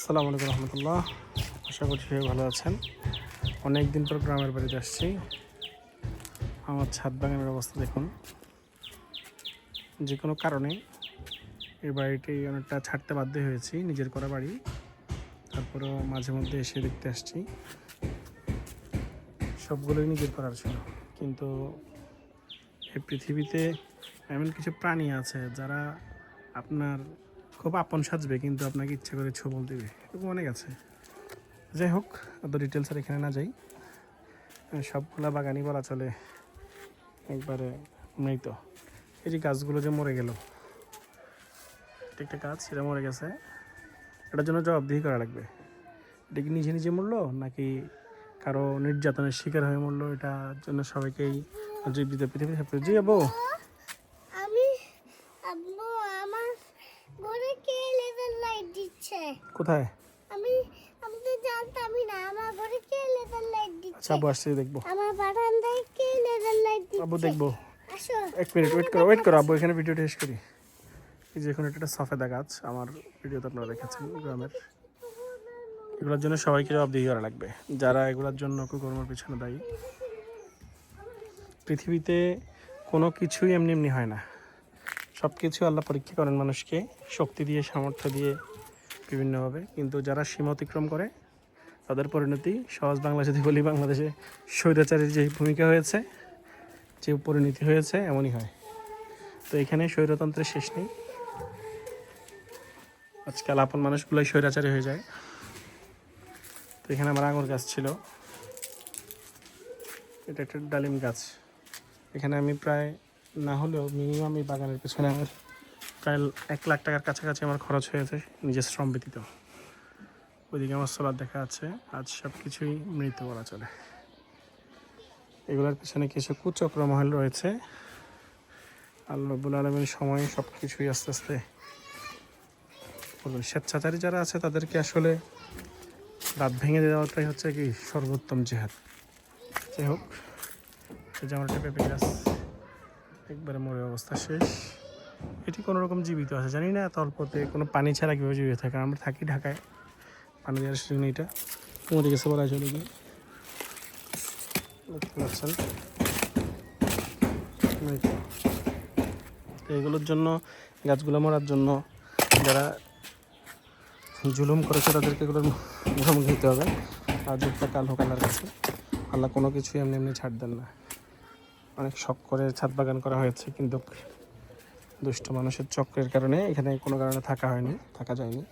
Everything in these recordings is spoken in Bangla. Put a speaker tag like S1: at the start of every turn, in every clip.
S1: আসসালামু আলাইকুম রহমতুল্লাহ। আশা করছি সবাই ভালো আছেন। অনেক দিন পর গ্রামের বাড়িতে আসছি। আমার ছাদ বাগানের অবস্থা দেখুন। যে কোনো কারণে এই বাড়িটি অনেকটা ছাড়তে বাধ্য হয়েছি, নিজের করা বাড়ি। তারপরেও মাঝে মধ্যে এসে দেখতে আসছি। সবগুলোই নিজের করার ছিল। কিন্তু এই পৃথিবীতে এমন কিছু প্রাণী আছে যারা আপনার খুব আপন সাজবে, কিন্তু আপনাকে ইচ্ছা করে ছবল দেবে। এরকম অনেক আছে যাই হোক অত ডিটেলস আর এখানে না যাই। সবগুলা বাগানই বলা চলে একবারে মৃত। এই যে গাছগুলো যে মরে গেল। একটা গাছ সেটা মরে গেছে। এটার জন্য জবাবদিহি করা লাগবে। এটা কি নিজে নিজে মরলো, নাকি কারও নির্যাতনের শিকার হয়ে মরলো? এটার জন্য সবাইকেই জীবিত পৃথিবী জি যাব
S2: আমি ঘরে কে লেজার লাইট দিচ্ছে?
S1: কোথায়?
S2: আমি আমি তো জানতামই না আমার ঘরে কে লেজার লাইট
S1: আচ্ছা
S2: দিচ্ছে
S1: আবু আসছি দেখব।
S2: আমার বারান্দায় কে লেজার লাইট
S1: আবু
S2: দিচ্ছে
S1: দেখব।
S2: আসো।
S1: এক মিনিট ওয়েট করো ওয়েট করো আব্বু এখানে ভিডিওটা শেষ করি। এই যে এখন এটা একটা সফেদা গাছ আমার ভিডিওতে আপনারা দেখেছেন গ্রামের। এগুলোর জন্য সবাইকে জবাবদিহি করা লাগবে। যারা এগুলোর জন্য কুকর্মের পিছনে দায়ী পৃথিবীতে কোনো কিছুই এমনি এমনি হয় না। সব কিছু আল্লাহ পরীক্ষা করেন মানুষকে, শক্তি দিয়ে, সামর্থ্য দিয়ে বিভিন্নভাবে। কিন্তু যারা সীমা অতিক্রম করে, তাদের পরিণতি সহজ বাংলা যদি বলি, বাংলাদেশে স্বৈরাচারের যে ভূমিকা হয়েছে, যে পরিণতি হয়েছে, এমনই হয়। তো এখানে স্বৈরতন্ত্রের শেষ নেই। আজকাল আপন মানুষগুলোই স্বৈরাচারী হয়ে যায়। তো এখানে আমার আঙুর গাছ ছিল। এটা একটা ডালিম গাছ। এখানে আমি প্রায় না হলেও মিনিমাম এই বাগানের পেছনে আমার প্রায় এক লাখ টাকার কাছাকাছি আমার খরচ হয়েছে নিজের শ্রম ব্যতীত। ওইদিকে আমার সোলার দেখা আছে আজ সব কিছুই মৃত বলা চলে। এগুলোর পেছনে কিছু কুচক্র মহল রয়েছে। আল্লাহ রব্বুল আলমের সময় সব কিছুই আস্তে আস্তে বলুন, স্বেচ্ছাচারী যারা আছে তাদেরকে আসলে রাত ভেঙে দেওয়াটাই হচ্ছে কি সর্বোত্তম জেহাদ। যাই হোক, এই যে আমার একটা পেঁপে গাছ। একবারে মরে অবস্থা শেষ। এটি কোনো রকম জীবিত আছে, জানি না। এত অল্পতে কোনো পানি ছাড়া কীভাবে জীবিত থাকে? আমরা থাকি ঢাকায়। পানি দেওয়ার নেই এটা মরে গেছে বলা চলে গিয়ে। দেখতে এগুলোর জন্য, গাছগুলো মরার জন্য যারা জুলুম করেছে, তাদেরকে এগুলোর মুখোমুখি হতে হবে। আর যুগটা কাল আল্লাহর কাছে আল্লাহ কোনো কিছুই এমনি এমনি ছাড় দেন না। অনেক শখ করে ছাদ বাগান করা হয়েছে, কিন্তু দুষ্ট মানুষের চক্রের কারণে এখানে কোনো কারণে থাকা হয়নি, থাকা যায়নি।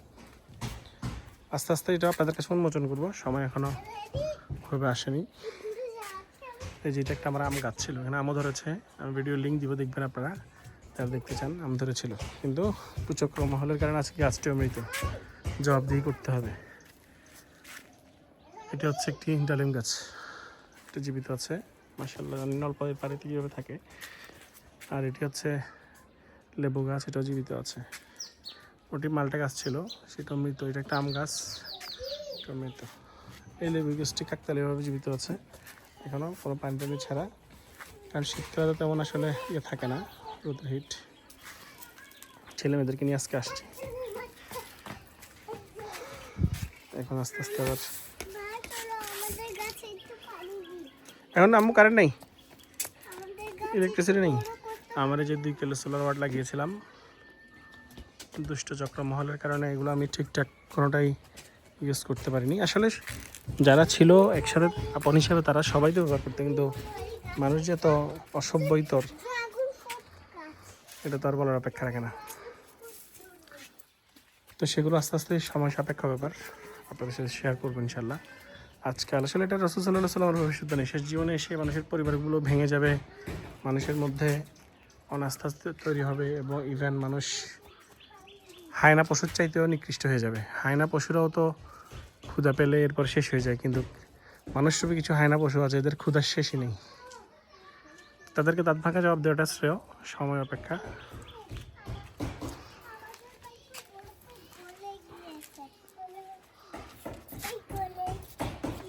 S1: আস্তে আস্তে এটা আপনাদের কাছে উন্মোচন করব, সময় এখনও খুবই আসেনি। এই যে এটা একটা আমার আম গাছ ছিল, এখানে আমও ধরেছে, আমি ভিডিও লিঙ্ক দিব, দেখবেন আপনারা যারা দেখতে চান, আম ধরেছিল। কিন্তু কুচক্র মহলের কারণে আজকে গাছটিও মৃত জবাবদিহি করতে হবে। এটা হচ্ছে একটি ডালিম গাছ, এটা জীবিত আছে। মাসাল্লাহ জানি না অল্প পানিতে কীভাবে থাকে? আর এটি হচ্ছে লেবু গাছ, এটাও জীবিত আছে। ওটি মালটা গাছ ছিল, সেটা মৃত, এটা একটা আম গাছ, এটা মৃত। এই লেবু গাছটি কাকতালীয়ভাবে জীবিত আছে এখনও কোনো পানি টানি ছাড়া। কারণ শীতকালে তেমন আসলে ইয়ে থাকে না, রোদের হিট। ছেলে মেয়েদেরকে নিয়ে আজকে আসছি। এখন আস্তে আস্তে আবার
S2: মা চলো আমাদের গাছে একটু পানি দিই
S1: এখন আম্মু কারেন্ট নেই? ইলেকট্রিসিটি নেই? আমার যে দুই কিলো সোলার ওয়াট লাগিয়েছিলাম দুষ্ট চক্র মহলের কারণে এগুলো আমি ঠিকঠাক কোনোটাই ইউজ করতে পারিনি। আসলে যারা ছিল একসাথে আপন হিসাবে তারা সবাই তো ব্যবহার করতে কিন্তু মানুষ যে তো অসভ্যই তোর এটা তো আর বলার অপেক্ষা রাখে না। তো সেগুলো আস্তে আস্তে সময় সাপেক্ষ ব্যাপার। আপনাদের সাথে শেয়ার করব ইনশাল্লাহ। আজকাল আসলে এটা রসুল সাল্লাহ সাল্লামের ভবিষ্যৎবাণী শেষ জীবনে এসে মানুষের পরিবারগুলো ভেঙে যাবে, মানুষের মধ্যে অনাস্থা তৈরি হবে এবং ইভেন মানুষ হায়না পশুর চাইতেও নিকৃষ্ট হয়ে যাবে। হায়না পশুরাও তো ক্ষুধা পেলে এরপর শেষ হয়ে যায়, কিন্তু মানুষরূপী কিছু হায়না পশু আছে, এদের ক্ষুধার শেষই নেই। তাদেরকে দাঁত ভাঙা জবাব দেওয়াটা শ্রেয়, সময় অপেক্ষা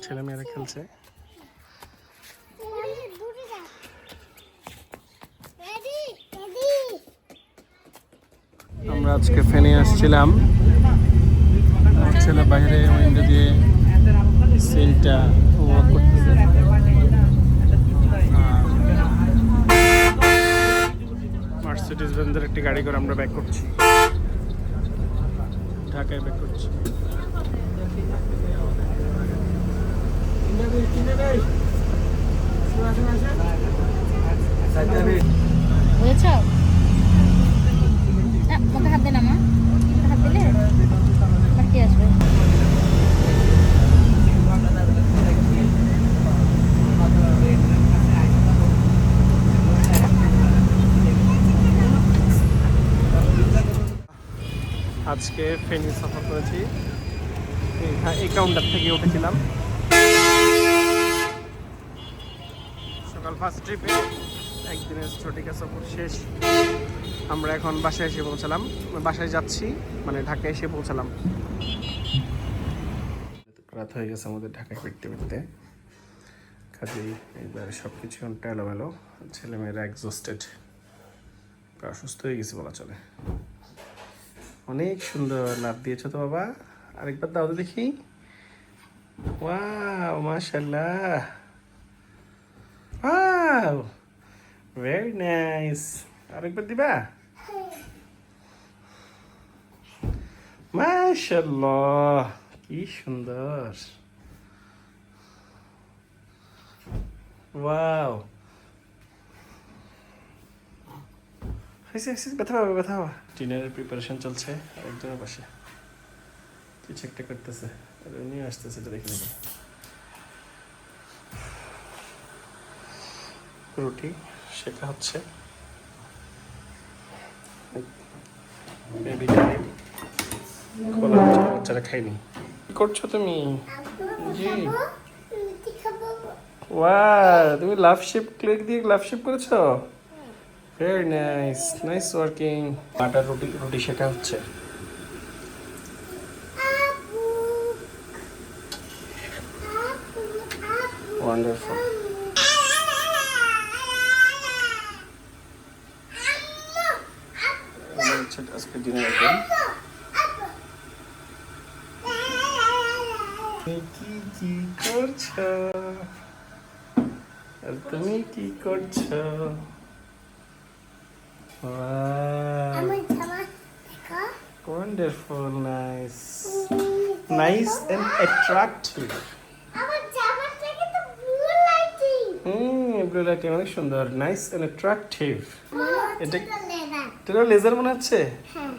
S1: ছেলে মেয়েরা খেলছে। আমরা আজকে ফেনে আসছিলাম। ছেলে বাইরে উইন্ডো দিয়ে সিনটা উপভোগ একটি গাড়ি করে আমরা ব্যাক করছি। ঢাকায় ব্যাক করছি।
S3: বুঝেছ আমাকে হাত দে না মা একটু হাত দিলে? আবার কে আসবে?
S1: আজকে ফেনী সফর করেছি। এই কাউন্টার থেকে উঠেছিলাম। ফার্স্ট ট্রিপে একদিনের ছটিকা সফর শেষ। আমরা এখন বাসায় এসে পৌঁছালাম। বাসায় যাচ্ছি মানে ঢাকায় এসে পৌঁছালাম। রাত হয়ে গেছে আমাদের ঢাকায় ফিরতে ফিরতে। কাজেই এইবার সব কিছু এলোমেলো ছেলেমেয়েরা এক্সস্টেড অসুস্থ হয়ে গেছে বলা চলে। অনেক সুন্দর লাভ দিয়েছ তো বাবা। আরেকবার দাও তো দেখি। ওয়াও মাশাল্লাহ ওয়াও ভেরি নাইস আরেকবার দিবা মাশাল্লাহ কি সুন্দর ওয়াও হয়েছে হয়েছে ব্যথা পাবে ব্যথা পাবে ডিনারের প্রিপারেশন চলছে। একজনের পাশে। কিছু একটা করতেছে। আর নিয়ে আসতেছে, এটা দেখে নেবে। রুটি শেখা হচ্ছে ডালিম বাচ্চারা খায়নি। কি করছ তুমি? জি। ওয়া তুমি লাভ শেপ ক্লিক দিয়ে লাভ শেপ করেছ? ভেরি নাইস নাইস ওয়ার্কিং আটার রুটি রুটি শেখা হচ্ছে? ওয়ান্ডারফুল আজকে ডিনার আইটেম। কি কি করছ? আর তুমি কি করছ?
S2: আমার জামা দেখো।
S1: Wonderful nice nice and attractive
S2: আমার জামাটাকে তো blue lighting
S1: hmm blue lighting অনেক সুন্দর। নাইস এন্ড অ্যাট্রাক্টিভ এটা
S2: এটা
S1: লেজার মনে হচ্ছে?
S2: হ্যাঁ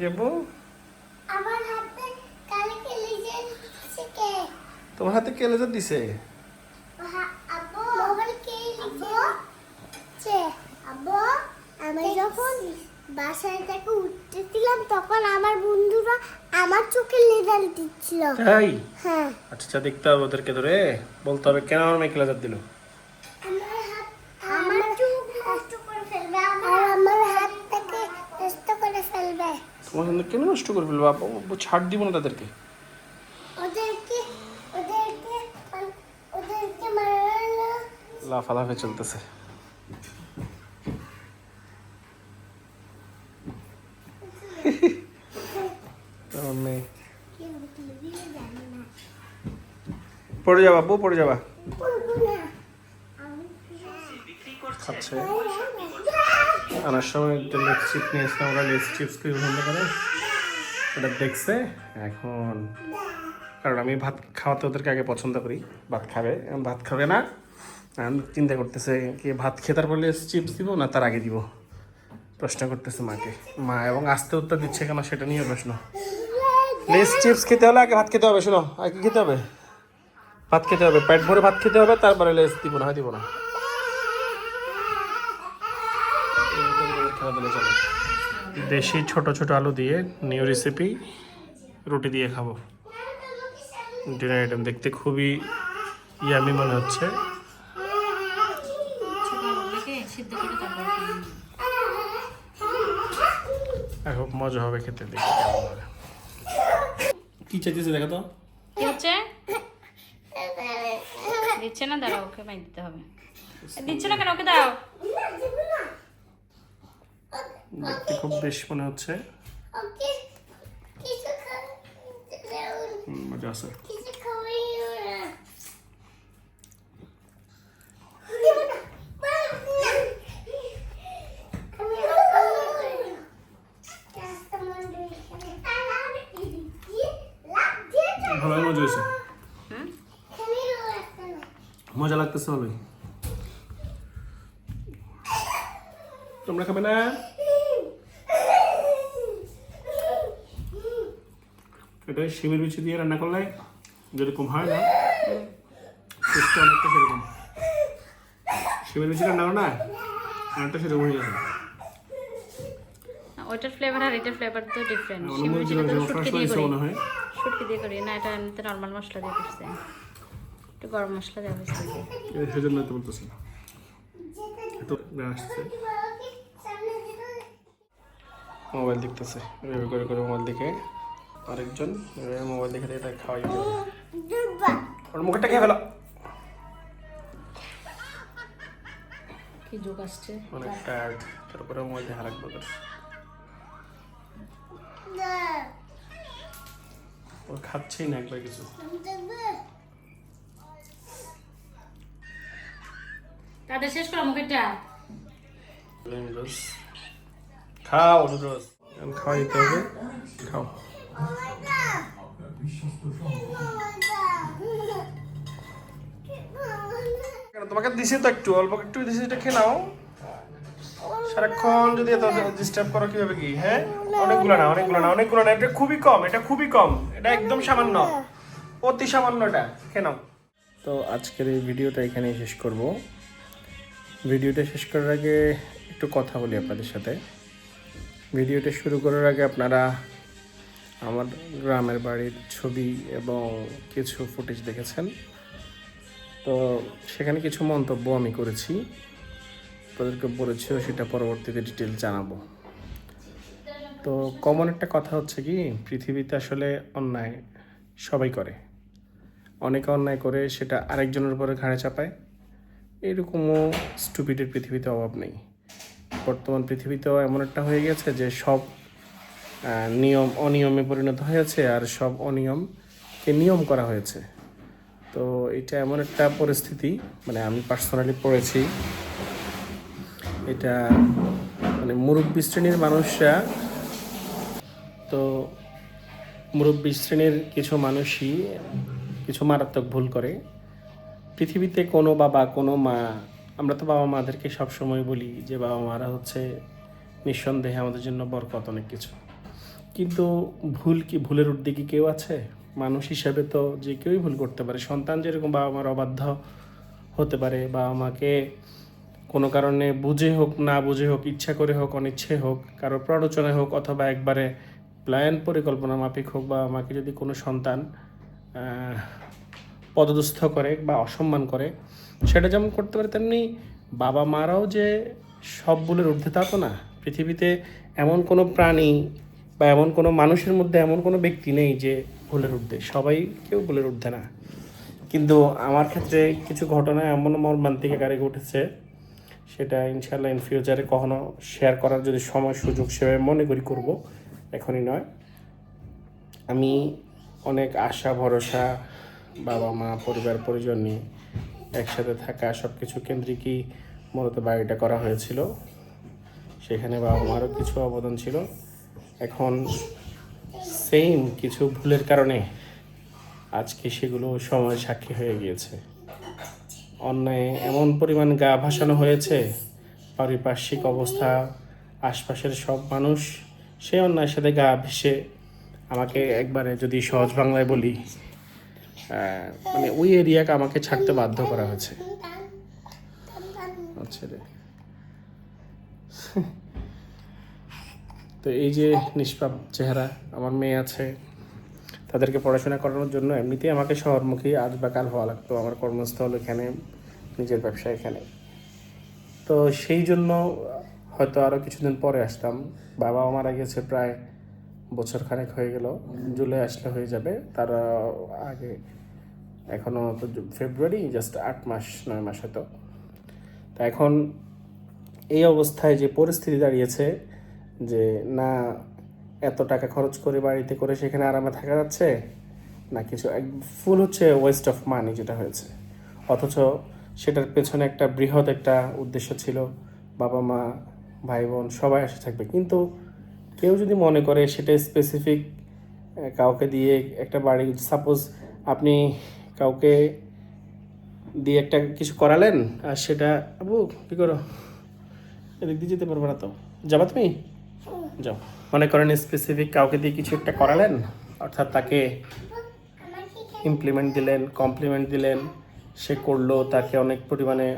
S1: যাব
S2: আমার হাতে কালকে লিজে শিখে
S1: তোমার হাতে কে লেজার দিছে?
S2: আব্বু। মোবাইল কে লিখে চে আব্বু আমি যখন বাসায় থেকে উঠতেছিলাম তখন আমার বন্ধুরা আমার চোখে লেজার দিচ্ছিল।
S1: তাই?
S2: হ্যাঁ।
S1: আচ্ছা দেখতে হবে ওদেরকে ধরে। বলতে হবে কেন আমার মেয়েকে লেজার দিল? কেন নষ্ট করে ফেলব ছাড় দিব না তাদেরকে। লাফালাফি চলতেছে। পড়ে যাবা আপু পড়ে যাবা। খাচ্ছে আনার সময় একটা লেস চিপ নিয়ে এসে আমরা লেস চিপস খুবই পছন্দ করে ওটা দেখছে, এখন, কারণ আমি ভাত খাওয়াতে ওদেরকে আগে পছন্দ করি। ভাত খাবে ভাত খাবে না। চিন্তা করতেছে কি, ভাত খেয়ে তারপর চিপস দিব না তার আগে দিব? প্রশ্ন করতেছে মাকে। মা, এবং আস্তে উত্তর দিচ্ছে কেন সেটা নিয়ে প্রশ্ন। লেস চিপস খেতে হলে আগে ভাত খেতে হবে, শোনো। আগে খেতে হবে? ভাত খেতে হবে, পেট ভরে ভাত খেতে হবে, তারপরে লেস দিব না হয় দিব না। খেলাধুলা চলে। দেশি ছোট ছোট আলু দিয়ে নিউ রেসিপি রুটি দিয়ে খাব। ডিনার আইটেম দেখতে খুবই ইয়ামি মনে হচ্ছে।
S3: ছোট আলুগুলোকে সিদ্ধ করে তারপর
S1: খুব মজা হবে খেতে দেখি কেমন হবে কি চাইতেছে দেখো তো?
S3: কি হচ্ছে দিচ্ছে না? দাঁড়াও ওকে মাই দিতে হবে। দিচ্ছে না কেন? ওকে দাও।
S1: দেখতে খুব বেশ মনে হচ্ছে। মজা আছে। ভালোই মজা হয়েছে।
S3: হুম?
S1: মজা লাগতেছে ভালোই। তোমরা খাবে না? শিমের বিচি দিয়ে রান্না করলে যেরকম হয় না টেস্টটা অনেকটা সেরকম। শিমের বিচি রান্না করো না অনেকটা সেরকম হয়ে গেছে
S3: ওইটার ফ্লেভার আর এটার ফ্লেভার তো ডিফারেন্ট
S1: আমার মনে হচ্ছে
S3: শুটকি দিয়ে করি
S1: হয়।
S3: শুটকি দিয়ে করি না এটা এমনিতে নর্মাল মশলা দিয়ে করছে। একটু গরম মশলা দেওয়া হয়েছে
S1: এই সেজন্য তো বলতেছি। তো আসছে। মোবাইল দেখতেছে এভাবে করে করে মোবাইল দেখে। আরেকজন মোবাইল দেখে দেখে তাকে খাওয়াই ওর মুখটা খেয়ে ফেলো।
S3: কি যোগ আসছে?
S1: অনেক টায়ার্ড তারপরে মোবাইল দেখে রাখব তোর ও খাচ্ছেই না একবার কিছু।
S3: তাদের শেষ করা মুখেরটা।
S1: খাও নুডলস এখন খাওয়াই দিতে হবে। খাও। তোমাকে দিছি তো একটু, অল্প একটু দিছি এটা খেয়ে নাও। সারাক্ষণ যদি এত ডিস্টার্ব করো কীভাবে কি হ্যাঁ? অনেকগুলো না অনেকগুলো না অনেকগুলো না, এটা খুবই কম, এটা খুবই কম, এটা একদম সামান্য, অতি সামান্য এটা খেয়ে নাও। তো আজকের এই ভিডিওটা এখানেই শেষ করব। ভিডিওটা শেষ করার আগে একটু কথা বলি আপনাদের সাথে। ভিডিওটা শুরু করার আগে আপনারা আমার গ্রামের বাড়ির ছবি এবং কিছু ফুটেজ দেখেছেন। তো সেখানে কিছু মন্তব্য আমি করেছি। তাদেরকে বলেছিও সেটা পরবর্তীতে ডিটেল জানাব। তো কমন একটা কথা হচ্ছে কি, পৃথিবীতে আসলে অন্যায় সবাই করে। অনেকে অন্যায় করে, সেটা আরেকজনের উপরে ঘাড়ে চাপায়। এরকমও স্টুপিডের পৃথিবীতে অভাব নেই। বর্তমান পৃথিবীতেও এমন একটা হয়ে গেছে যে সব নিয়ম অনিয়মে পরিণত হয়েছে আর সব অনিয়মকে নিয়ম করা হয়েছে। তো এটা এমন একটা পরিস্থিতি মানে আমি পার্সোনালি পড়েছি। এটা মানে মুরব্বী শ্রেণির মানুষরা, তো মুরব্বী শ্রেণির কিছু মানুষই কিছু মারাত্মক ভুল করে। পৃথিবীতে কোনো বাবা, কোনো মা, আমরা তো বাবা মাদেরকে সবসময় বলি যে বাবা মারা হচ্ছে নিঃসন্দেহে আমাদের জন্য বরকত অনেক কিছু। কিন্তু ভুল কি ভুলের ঊর্ধ্বে কি কেউ আছে? মানুষ হিসাবে তো যে কেউই ভুল করতে পারে। সন্তান যেরকম বাবা মার অবাধ্য হতে পারে, বাবা মাকে কোনো কারণে বুঝে হোক, না বুঝে হোক, ইচ্ছা করে হোক অনিচ্ছে হোক কারও প্ররোচনায় হোক, অথবা একবারে প্ল্যান, পরিকল্পনা মাফিক হোক বা আমাকে যদি কোনো সন্তান পদদুস্থ করে বা অসম্মান করে, সেটা যেমন করতে পারে, তেমনি বাবা মারাও যে সব ভুলের ঊর্ধ্বে তো না। পৃথিবীতে এমন কোনো প্রাণী বা এমন কোনো মানুষের মধ্যে এমন কোনো ব্যক্তি নেই যে ভুলের ঊর্ধ্বে। সবাই কেউ ভুলের ঊর্ধ্বে না। কিন্তু আমার ক্ষেত্রে কিছু ঘটনা এমন মর্মান্তিক আকারে ঘটেছে, সেটা ইনশাল্লাহ ইন ফিউচারে কখনো শেয়ার করার যদি সময়, সুযোগ সেভাবে মনে করি করব, এখনই নয়। আমি অনেক আশা, ভরসা বাবা মা পরিবার, পরিজন নিয়ে একসাথে থাকা সব কিছু কেন্দ্রিকই মূলত বাড়িটা করা হয়েছিল। সেখানে বাবা মারও কিছু অবদান ছিল। এখন সেম কিছু ভুলের কারণে আজকে সেগুলো সময় সাক্ষী হয়ে গিয়েছে। অন্যায় এমন পরিমাণ গা ভাসানো হয়েছে, পারিপার্শ্বিক অবস্থা, আশপাশের সব মানুষ সেই অন্যায়ের সাথে গা ভেসে। আমাকে একবারে যদি সহজ বাংলায় বলি মানে ওই এরিয়াকে আমাকে ছাড়তে বাধ্য করা হয়েছে। আচ্ছা রে। তো এই যে নিষ্পাপ চেহারা, আমার মেয়ে আছে, তাদেরকে পড়াশোনা করানোর জন্য এমনিতেই আমাকে শহরমুখী আজ বা কাল হওয়া লাগতো, আমার কর্মস্থল এখানে, নিজের ব্যবসা এখানে। তো সেই জন্য হয়তো আরও কিছুদিন পরে আসতাম, বাবাও মারা গেছে প্রায় বছর খানেক হয়ে গেল, জুলাই আসলে হয়ে যাবে, তার আগে এখনও তো ফেব্রুয়ারি জাস্ট আট মাস, নয় মাস হয়তো। তা এখন এই অবস্থায় যে পরিস্থিতি দাঁড়িয়েছে যে, না, এত টাকা খরচ করে বাড়িতে করে সেখানে আরামে থাকা যাচ্ছে? না, কিছু এক ফুল হচ্ছে ওয়েস্ট অফ মানি যেটা হয়েছে। অথচ সেটার পেছনে একটা বৃহৎ একটা উদ্দেশ্য ছিল। বাবা মা ভাই বোন সবাই আসে থাকবে। কিন্তু কেউ যদি মনে করে সেটা স্পেসিফিক কাউকে দিয়ে একটা বাড়ি সাপোজ আপনি কাউকে দিয়ে একটা কিছু করালেন, আর সেটা, আবু, কী করো? এদিক দিয়ে যেতে পারবে না তো। যাবা তুমি? যাও। মনে করেন স্পেসিফিক কাউকে দিয়ে কিছু একটা করালেন, অর্থাৎ তাকে ইমপ্লিমেন্ট দিলেন কমপ্লিমেন্ট দিলেন, সে করল, তাকে অনেক পরিমাণে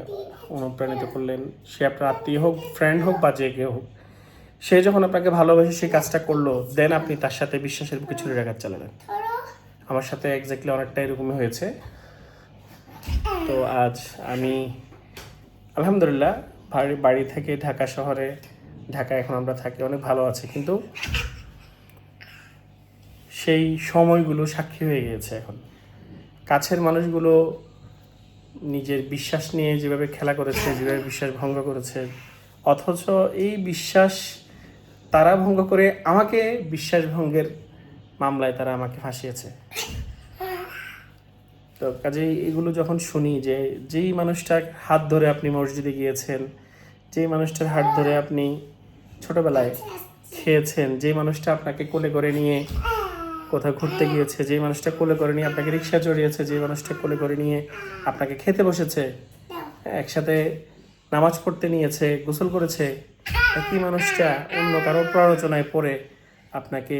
S1: অনুপ্রাণিত করলেন। সে আপনার আত্মীয় হোক ফ্রেন্ড হোক বা যে কেউ হোক, সে যখন আপনাকে ভালোবেসে সেই কাজটা করল দেন আপনি তার সাথে বিশ্বাসের বুকে ছুরি রাখার চালালেন আমার সাথে এক্স্যাক্টলি অনেকটা এরকমই হয়েছে। তো আজ আমি, আলহামদুলিল্লাহ, বাড়ি থেকে ঢাকা শহরে ঢাকা এখন আমরা থাকি, অনেক ভালো আছে, কিন্তু সেই সময়গুলো সাক্ষী হয়ে গিয়েছে এখন। কাছের মানুষগুলো নিজের বিশ্বাস নিয়ে যেভাবে খেলা করেছে, যেভাবে বিশ্বাস ভঙ্গ করেছে, অথচ এই বিশ্বাস তারা ভঙ্গ করে আমাকে বিশ্বাস ভঙ্গের মামলায় তারা আমাকে ফাঁসিয়েছে। তো কাজেই এগুলো যখন শুনি যে যেই মানুষটার হাত ধরে আপনি মসজিদে গিয়েছেন যেই মানুষটার হাত ধরে আপনি ছোটবেলায় খেয়েছেন, যেই মানুষটা আপনাকে কোলে করে নিয়ে কোথাও ঘুরতে গিয়েছে, যেই মানুষটা কোলে করে নিয়ে আপনাকে রিক্সা চড়িয়েছে, যেই মানুষটা কোলে করে নিয়ে আপনাকে খেতে বসেছে, একসাথে নামাজ পড়তে নিয়েছে, গোসল করেছে, একই মানুষটা অন্য কারও প্ররোচনায় পড়ে আপনাকে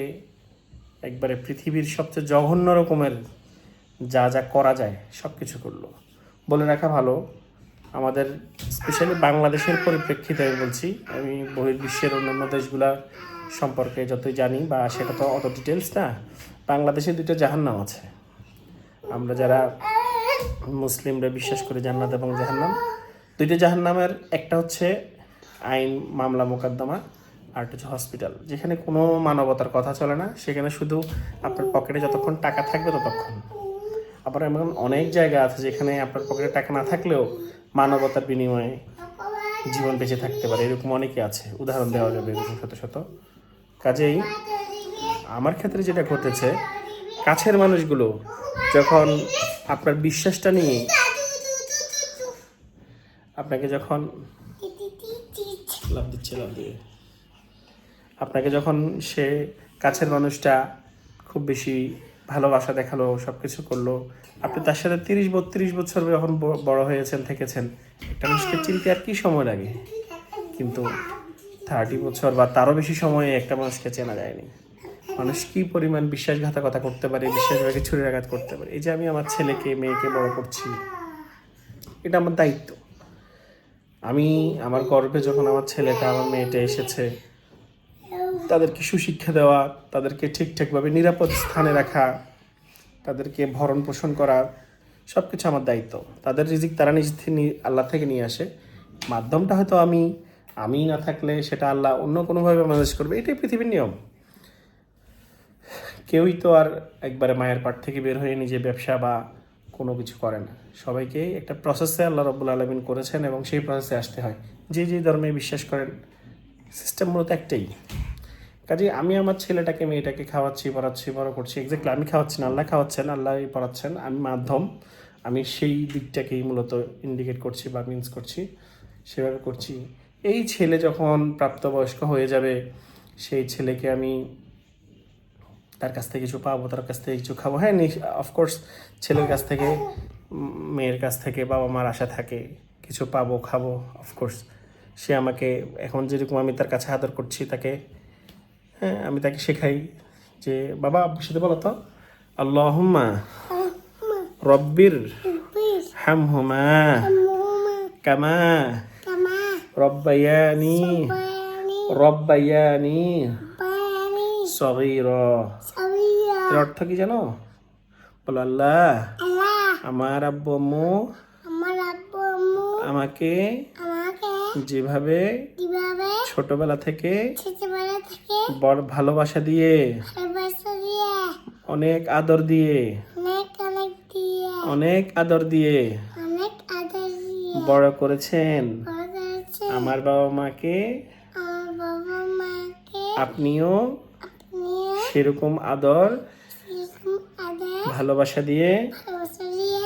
S1: একবারে পৃথিবীর সবচেয়ে জঘন্য রকমের যা যা করা যায় সব কিছু করল। বলে রাখা ভালো আমাদের স্পেশালি বাংলাদেশের পরিপ্রেক্ষিতে আমি বলছি, আমি বহির্বিশ্বের অন্যান্য দেশগুলা সম্পর্কে যতই জানি বা সেটা তো অত ডিটেলস না, বাংলাদেশে দুটো জাহান্নাম আছে। আমরা যারা মুসলিমরা বিশ্বাস করে জান্নাত এবং জাহান্নাম, দুইটা জাহান্নামের একটা হচ্ছে আইন মামলা মোকদ্দমা, আর হচ্ছে হসপিটাল যেখানে কোনো মানবতার কথা চলে না, সেখানে শুধু আপনার পকেটে যতক্ষণ টাকা থাকবে ততক্ষণ। আবার এমন অনেক জায়গা আছে যেখানে আপনার পকেটে টাকা না থাকলেও মানবতার বিনিময়ে জীবন বেঁচে থাকতে পারে, এরকম অনেকে আছে, উদাহরণ দেওয়া যাবে এরকম শত শত। কাজেই আমার ক্ষেত্রে যেটা ঘটেছে, কাছের মানুষগুলো যখন আপনার বিশ্বাসটা নিয়ে আপনাকে যখন লাভ দিচ্ছে, লাভ দিয়ে। আপনাকে যখন সে কাছের মানুষটা খুব বেশি ভালোবাসা দেখাল সব কিছু করল। আপনি তার সাথে তিরিশ, বত্রিশ বছর যখন বড় হয়েছেন, থেকেছেন, একটা মানুষকে চিনতে আর কি সময় লাগে? কিন্তু থার্টি বছর বা তারও বেশি সময়ে একটা মানুষকে চেনা যায়নি। মানুষ কি পরিমাণ বিশ্বাসঘাতকতা করতে পারে বিশ্বাসভাবে ছুরি আঘাত করতে পারে? এই যে আমি আমার ছেলেকে, মেয়েকে বড় করছি, এটা আমার দায়িত্ব। আমি আমার গর্বে যখন আমার ছেলেটা, আমার মেয়েটা এসেছে তাদেরকে সুশিক্ষা দেওয়া, তাদেরকে ঠিকঠাকভাবে নিরাপদ স্থানে রাখা, তাদেরকে ভরণ পোষণ করা সব কিছু আমার দায়িত্ব। তাদের রিজিক তারা নিজ আল্লাহ থেকে নিয়ে আসে। মাধ্যমটা হয়তো আমি আমি না থাকলে সেটা আল্লাহ অন্য কোনোভাবে ম্যানেজ করবে। এটাই পৃথিবীর নিয়ম। কেউই তো আর একবারে মায়ের পাট থেকে বের হয়ে নিজে ব্যবসা বা কোনো কিছু করে না। সবাইকে একটা প্রসেসে আল্লাহ রব্বুল আলমিন করেছেন এবং সেই প্রসেসে আসতে হয়। যে যে ধর্মে বিশ্বাস করেন সিস্টেম মূলত একটাই। কাজে আমি আমার ছেলেটাকে, মেয়েটাকে খাওয়াচ্ছি, পড়াচ্ছি, বড় করছি এক্স্যাক্টলি আমি খাওয়াচ্ছি না, আল্লাহ খাওয়াচ্ছেন, আল্লাহ পড়াচ্ছেন, আমি মাধ্যম, আমি সেই দিকটাকেই মূলত ইন্ডিকেট করছি বা মিন্স করছি, সেভাবে করছি। এই ছেলে যখন প্রাপ্তবয়স্ক হয়ে যাবে, সেই ছেলেকে আমি তার কাছ থেকে কিছু পাবো, তার কাছ থেকে কিছু খাব। হ্যাঁ অফকোর্স ছেলের কাছ থেকে, মেয়ের কাছ থেকে বাবা মার আশা থাকে, কিছু পাবো, খাব অফকোর্স সে আমাকে, এখন যেরকম আমি তার কাছে আদর করছি, তাকে হ্যাঁ আমি তাকে শেখাই যে বাবা আব্বুর সাথে বলো তো আল্লাহুম্মা রব্বির হামহুমা কামা রব্বায়ানি রব্বায়ানি সগীরা। এর অর্থ কি জানো? বলো আল্লাহ আমার আব্বু আম্মু আমাকে যেভাবে ছোটবেলা থেকে বড় ভালোবাসা দিয়ে
S2: ভালোবাসা দিয়ে।
S1: অনেক আদর দিয়ে
S2: অনেক অনেক দিয়ে।
S1: অনেক আদর দিয়ে
S2: অনেক আদর দিয়ে।
S1: বড় করেছেন। আমার বাবা মাকে
S2: আমার বাবা মাকে
S1: আপনিও সেরকম আদর
S2: আদর
S1: ভালোবাসা দিয়ে
S2: ভালোবাসা দিয়ে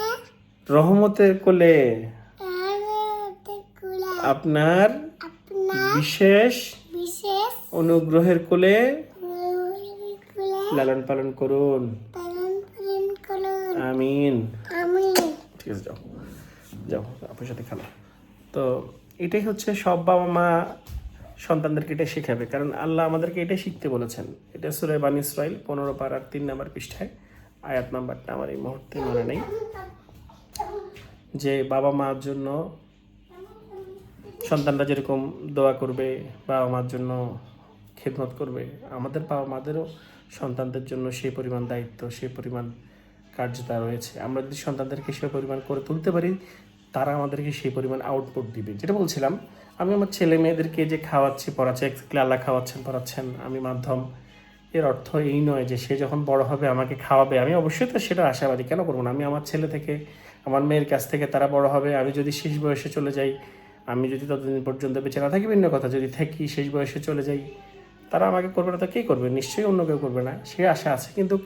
S1: রহমতের কোলে আপনার বিশেষ অনুগ্রহের কোলে লালন পালন করুন। আমিন। ঠিক আছে যাও। যাও আপনার সাথে খেলো। তো এটাই হচ্ছে সব বাবা মা সন্তানদেরকে এটা শেখাবে। কারণ আল্লাহ আমাদেরকে এটাই শিখতে বলেছেন। এটা সুরে বান ইসরাইল পনেরো পাড়ার তিন নাম্বার পৃষ্ঠায় আয়াত নাম্বারটা আমার এই মুহূর্তে মনে নেই। যে বাবা মার জন্য সন্তানরা যেরকম দোয়া করবে বাবা মার জন্য খেদমত করবে। আমাদের বাবা মাদেরও সন্তানদের জন্য সেই পরিমাণ দায়িত্ব, সেই পরিমাণ কার্যতা রয়েছে। আমরা যদি সন্তানদেরকে সেই পরিমাণ করে তুলতে পারি, তারা আমাদেরকে সেই পরিমাণ আউটপুট দিবে। যেটা বলছিলাম, আমি আমার ছেলে মেয়েদেরকে যে খাওয়াচ্ছি, পড়াচ্ছি একচুয়ালি আল্লাহ খাওয়াচ্ছেন, পড়াচ্ছেন, আমি মাধ্যম। এর অর্থ এই নয় যে সে যখন বড় হবে আমাকে খাওয়াবে। আমি অবশ্যই তো সেটা আশাবাদী, কেন করব না? আমি আমার ছেলে থেকে, আমার মেয়ের কাছ থেকে তারা বড় হবে। আমি যদি শেষ বয়সে চলে যাই, আমি যদি ততদিন পর্যন্ত বেঁচে না থাকি, ভিন্ন কথা। যদি থাকি, শেষ বয়সে চলে যাই তারা আমাকে করবে না, তো কে করবে? নিশ্চয়ই অন্য কেউ করবে না। সে আশা আছে, কিন্তু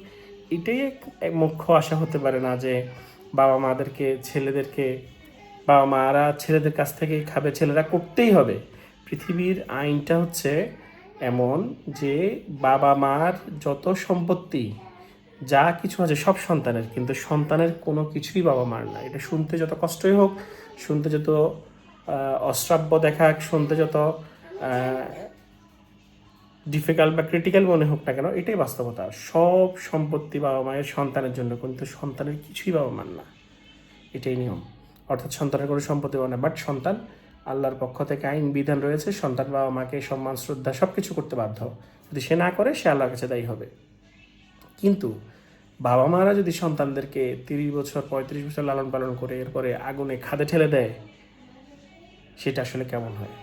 S1: এটাই এক মুখ্য আশা হতে পারে না যে বাবা মাদেরকে, ছেলেদেরকে, বাবা মারা ছেলেদের কাছ থেকে খাবে, ছেলেরা করতেই হবে। পৃথিবীর আইনটা হচ্ছে এমন যে বাবা মার যত সম্পত্তি, যা কিছু আছে সব সন্তানের, কিন্তু সন্তানের কোনো কিছুই বাবা মার না। এটা শুনতে যত কষ্টই হোক, শুনতে যত অশ্রাব্য দেখা শুনতে যত ডিফিকাল্ট বা ক্রিটিক্যাল মনে হোক না কেন, এটাই বাস্তবতা। সব সম্পত্তি বাবা মায়ের সন্তানের জন্য, কিন্তু সন্তানের কিছুই বাবা মার না। এটাই নিয়ম। অর্থাৎ সন্তানের কোনো সম্পত্তি পাবে না বাট সন্তান আল্লাহর পক্ষ থেকে আইন, বিধান রয়েছে, সন্তান বাবা মাকে সম্মান, শ্রদ্ধা সব কিছু করতে বাধ্য। যদি সে না করে, সে আল্লাহর কাছে দায়ী হবে। কিন্তু বাবা মারা যদি সন্তানদেরকে তিরিশ বছর, পঁয়ত্রিশ বছর লালন পালন করে, এরপরে আগুনে খাদে ঠেলে দেয়, সেটা আসলে কেমন হয়?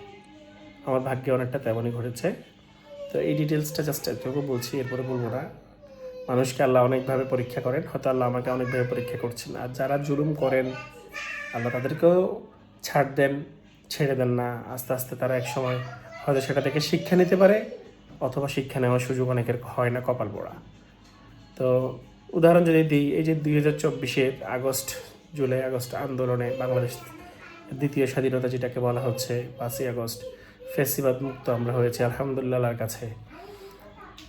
S1: আমার ভাগ্যে অনেকটা তেমনই ঘটেছে। তো এই ডিটেলসটা জাস্ট এতটুকু বলছি, এরপরে বলব না। মানুষকে আল্লাহ অনেকভাবে পরীক্ষা করেন, হয়তো আল্লাহ আমাকে অনেকভাবে পরীক্ষা করছেন। আর যারা জুলুম করেন, আল্লাহ তাদেরকেও ছাড় দেন, ছেড়ে দেন না। আস্তে আস্তে তারা এক সময় হয়তো সেটা থেকে শিক্ষা নিতে পারে, অথবা শিক্ষা নেওয়ার সুযোগ অনেকের হয় না কপাল পোড়া। তো উদাহরণ যদি দিই, এই যে দুই হাজার চব্বিশের আগস্ট, জুলাই আগস্ট আন্দোলনে বাংলাদেশ দ্বিতীয় স্বাধীনতা যেটাকে বলা হচ্ছে, পাঁচই আগস্ট ফেসিবাদ মুক্ত আমরা হয়েছি আলহামদুলিল্লাহর কাছে।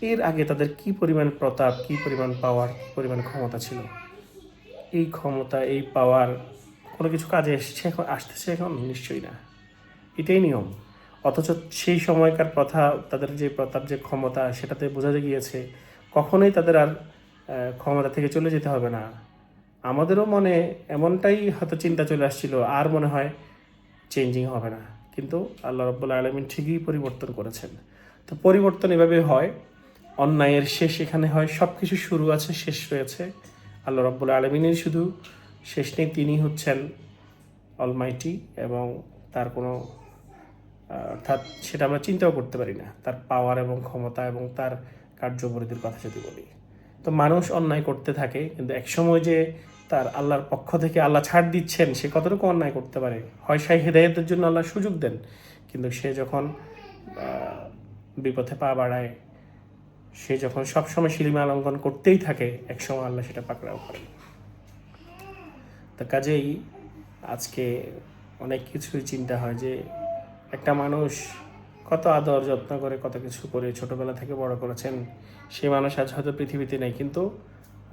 S1: এর আগে তাদের কি পরিমাণ প্রতাপ, কি পরিমাণ পাওয়ার কি পরিমাণ ক্ষমতা ছিল? এই ক্ষমতা, এই পাওয়ার কোনো কিছু কাজে এসছে এখন, আসতেছে এখন? নিশ্চয়ই না। এটাই নিয়ম। অথচ সেই সময়কার প্রথা, তাদের যে প্রতাপ, যে ক্ষমতা, সেটাতে বোঝা গিয়েছে, কখনোই তাদের আর ক্ষমতা থেকে চলে যেতে হবে না। আমাদেরও মনে এমনটাই হয়তো চিন্তা চলে আসছিল, আর মনে হয় চেঞ্জিং হবে না। কিন্তু আল্লাহ রব্বুল আলমিন ঠিকই পরিবর্তন করেছেন। তো পরিবর্তন এভাবে হয়, অন্যায়ের শেষ এখানে হয় সব কিছু শুরু আছে, শেষ রয়েছে। আল্লাহ রব্বুল আলমিনের শুধু শেষ নেই, তিনি হচ্ছেন অলমাইটি এবং তার কোনো, অর্থাৎ সেটা আমরা চিন্তাও করতে পারি না। তার পাওয়ার এবং ক্ষমতা এবং তার কার্যপরিধির কথা যদি বলি। তো মানুষ অন্যায় করতে থাকে, কিন্তু একসময় যে তার আল্লাহর পক্ষ থেকে আল্লাহ ছাড় দিচ্ছেন, সে কতটুকু অন্যায় করতে পারে? হয় সাই হেদায়তের জন্য আল্লাহ সুযোগ দেন, কিন্তু সে যখন বিপথে পা বাড়ায়, সে যখন সবসময় সীমা লঙ্ঘন করতেই থাকে, একসময় আল্লাহ সেটা পাকড়াও করে। তো কাজেই আজকে অনেক কিছুই চিন্তা হয় যে, একটা মানুষ কত আদর যত্ন করে, কত কিছু করে ছোটবেলা থেকে বড় করেছেন সেই মানুষ আজ হয়তো পৃথিবীতে নেই, কিন্তু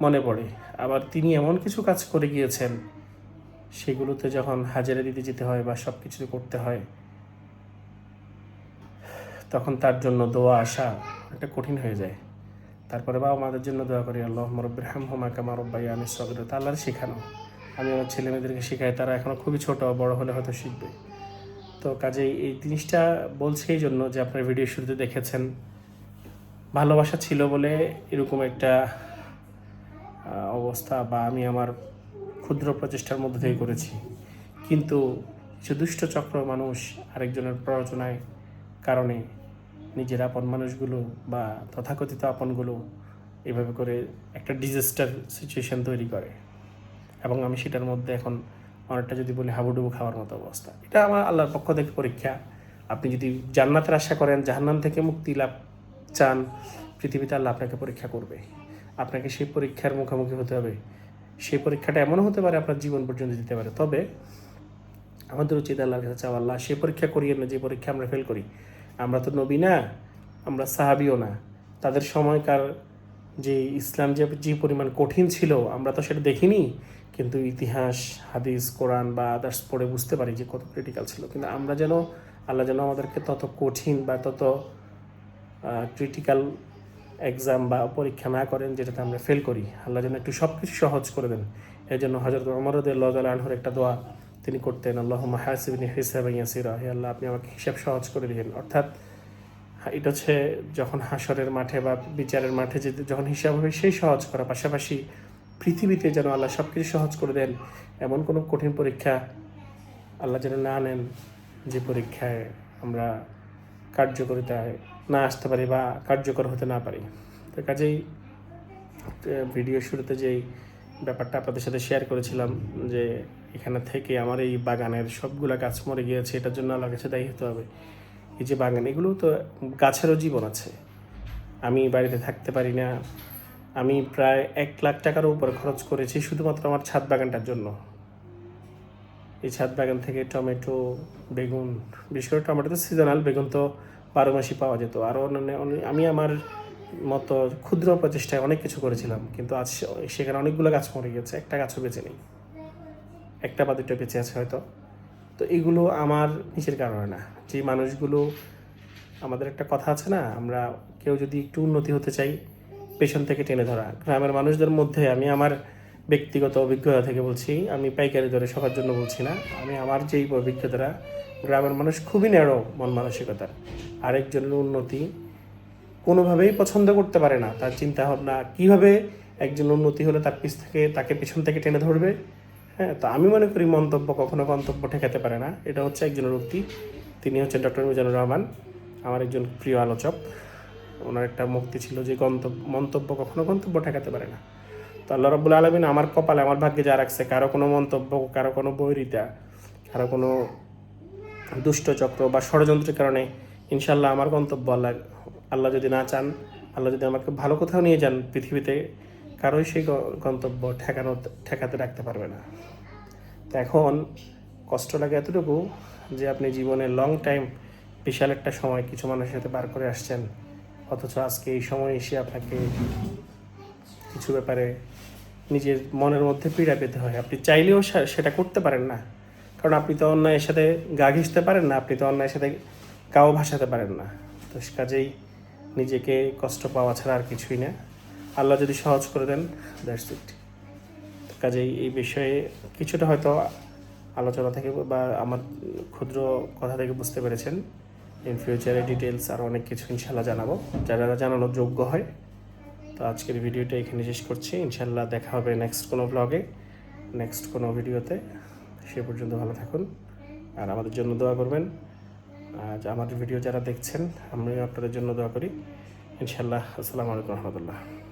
S1: মনে পড়ে। আবার তিনি এমন কিছু কাজ করে গিয়েছেন, সেগুলোতে যখন হাজারে দিতে যেতে হয় বা সব কিছু করতে হয়, তখন তার জন্য দোয়া আসা একটা কঠিন হয়ে যায়। তারপরে বাবা মাদের জন্য দোয়া করি আল্লাহ মরব্বির হাম হোমা কামা রব্বাই আমি সবের তা আল্লাহর শেখানো। আমি আমার ছেলে মেয়েদেরকে শেখাই, তারা এখনও খুবই ছোট, বড় হলে হয়তো শিখবে। তো কাজেই এই জিনিসটা বলছি এই জন্য যে আপনার ভিডিও শুরুতে দেখেছেন। ভালোবাসা ছিল বলে এরকম একটা অবস্থা বা আমি আমার ক্ষুদ্র প্রচেষ্টার মধ্যে থেকে করেছি। কিন্তু কিছু দুষ্ট চক্র মানুষ আরেকজনের প্ররোচনায় কারণে নিজের আপন মানুষগুলো বা তথাকথিত আপনগুলো এভাবে করে একটা ডিজাস্টার সিচুয়েশন তৈরি করে। এবং আমি সেটার মধ্যে এখন অনেকটা যদি বলি হাবুডুবু খাওয়ার মতো অবস্থা। এটা আমার আল্লাহর পক্ষ থেকে পরীক্ষা। আপনি যদি জান্নাতের আশা করেন, জাহান্নাম থেকে মুক্তি লাভ চান পৃথিবীতে আল্লাহ আপনাকে পরীক্ষা করবে। আপনাকে সেই পরীক্ষার মুখোমুখি হতে হবে। সেই পরীক্ষাটা এমনও হতে পারে আপনার জীবন পর্যন্ত দিতে পারে। তবে আমাদের উচিত আল্লাহর কাছে চাওয়া, আল্লাহ সে পরীক্ষা করিয়ে না, যে পরীক্ষা আমরা ফেল করি। আমরা তো নবী না, আমরা সাহাবিও না। তাদের সময়কার যে ইসলাম যে যে পরিমাণ কঠিন ছিল, আমরা তো সেটা দেখিনি। কিন্তু ইতিহাস, হাদিস, কোরআন বা আদার্স পড়ে বুঝতে পারি যে কত ক্রিটিক্যাল ছিল। কিন্তু আমরা যেন, আল্লাহ যেন আমাদেরকে তত কঠিন বা তত ক্রিটিক্যাল এক্সাম বা পরীক্ষা না করেন, যেটাতে আমরা ফেল করি। আল্লাহ যেন একটু সব কিছু সহজ করে দেন। এই জন্য হজরত অমরদ আনহর একটা দোয়া তিনি করতেন আল্লাহ মাহাসিবিনী হিসাব ইয়াসিরা। হে আল্লাহ, আপনি আমাকে হিসাব সহজ করে দিলেন অর্থাৎ এটা হচ্ছে যখন হাসরের মাঠে বা বিচারের মাঠে যে যখন হিসাব হবে, সেই সহজ করা। পাশাপাশি পৃথিবীতে যেন আল্লাহ সব কিছু সহজ করে দেন, এমন কোনো কঠিন পরীক্ষা আল্লাহ যেন না নেন, যে পরীক্ষায় আমরা কার্যকরিতায় না আসতে পারি বা কার্যকর হতে না পারি। তো কাজেই ভিডিও শুরুতে যেই ব্যাপারটা আপনাদের সাথে শেয়ার করেছিলাম যে, এখানে থেকে আমার এই বাগানের সবগুলা গাছ মরে গিয়েছে, এটার জন্য আল্লাহর কাছে দায়ী হতে হবে। এই যে বাগান, এগুলো তো গাছেরও জীবন আছে। আমি বাড়িতে থাকতে পারি না। আমি প্রায় এক লাখ টাকার উপর খরচ করেছি শুধুমাত্র আমার ছাদ বাগানটার জন্য। এই ছাদ বাগান থেকে টমেটো, বেগুন, বিশেষ করে টমেটো তো সিজনাল বেগুন তো বারো মাসই পাওয়া যেত। আরও অন্যান্য, আমি আমার মতো ক্ষুদ্র প্রচেষ্টায় অনেক কিছু করেছিলাম, কিন্তু আজ সেখানে অনেকগুলো গাছ মরে গেছে, একটা গাছও বেঁচে নেই। একটা বা দুটো বেঁচে আছে হয়তো। তো এগুলো আমার নিজের কারণে না। যে মানুষগুলো, আমাদের একটা কথা আছে না, আমরা কেউ যদি একটু উন্নতি হতে চাই, পেছন থেকে টেনে ধরা। গ্রামের মানুষদের মধ্যে আমি আমার ব্যক্তিগত অভিজ্ঞতা থেকে বলছি, আমি পাইকারি দরে সবার জন্য বলছি না। আমি আমার যেই অভিজ্ঞতাটা গ্রামের মানুষ খুবই ন্যাড়ো মন মানসিকতার। আরেকজনের উন্নতি কোনোভাবেই পছন্দ করতে পারে না। তার চিন্তা ভাবনা কীভাবে একজন উন্নতি হলে তার পিছ থেকে, তাকে পিছন থেকে টেনে ধরবে? হ্যাঁ তো আমি মনে করি মন্তব্য কখনো গন্তব্য ঠেকাতে পারে না। এটা হচ্ছে একজনের উক্তি। তিনি হচ্ছেন ডক্টর মিজানুর রহমান, আমার একজন প্রিয় আলোচক। ওনার একটা মুক্তি ছিল যে গন্তব্য, মন্তব্য কখনো গন্তব্য ঠেকাতে পারে না। তো আল্লাহ রব্বুল আলমিন আমার কপালে, আমার ভাগ্যে যা রাখছে, কারও কোনো মন্তব্য, কারও কোনো বৈরিতা, কারও কোনো দুষ্ট চক্র বা ষড়যন্ত্রের কারণে ইনশাল্লাহ আমার গন্তব্য আল্লাহ আল্লাহ যদি না চান, আল্লাহ যদি আমাকে ভালো কোথাও নিয়ে যান পৃথিবীতে, কারোই সেই গন্তব্য ঠেকানো, ঠেকাতে রাখতে পারবে না। তো এখন কষ্ট লাগে এতটুকু যে আপনি জীবনে লং টাইম বিশাল একটা সময় কিছু মানুষের সাথে পার করে আসছেন, অথচ আজকে এই সময় এসে আপনাকে কিছু ব্যাপারে নিজের মনের মধ্যে পীড়া পেতে হয়। আপনি চাইলেও সেটা করতে পারেন না। কারণ আপনি তো অন্যায়ের সাথে গা ঘিসতে পারেন না, আপনি তো অন্যায়ের সাথে গাও ভাসাতে পারেন না। তো কাজেই নিজেকে কষ্ট পাওয়া ছাড়া আর কিছুই না। আল্লাহ যদি সহজ করে দেন দ্যাটস ইট কাজেই এই বিষয়ে কিছুটা হয়তো আলোচনা থেকে বা আমার ক্ষুদ্র কথা থেকে বুঝতে পেরেছেন। ইন ফিউচারে ডিটেলস আর অনেক কিছু ইনশাল্লাহ জানাব। যারা জানানোর যোগ্য হয়, তো আজকের ভিডিওটা এখানে শেষ করছি। ইনশাল্লাহ দেখা হবে নেক্সট কোনো ব্লগে নেক্সট কোনো ভিডিওতে সে পর্যন্ত ভালো থাকুন। আর আমাদের জন্য দোয়া করবেন। আর আমাদের ভিডিও যারা দেখছেন, আমিও আপনাদের জন্য দোয়া করি। ইনশাল্লাহ আসসালামু আলাইকুম রহমতুল্লাহ।